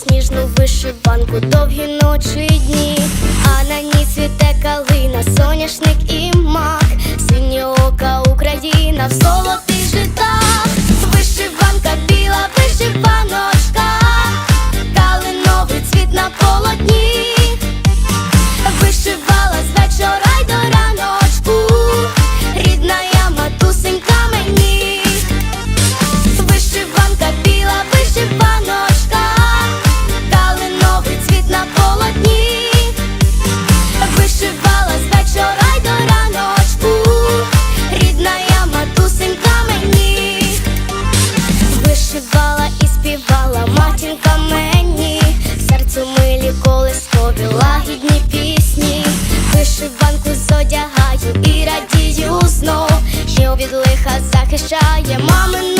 Сніжну вишиванку, довгі ночі і дні, а на ній цвіте калина, соняшник і мак, синє ока Україна в золото. Вишиванку і радію знов, що від лиха захищає мамина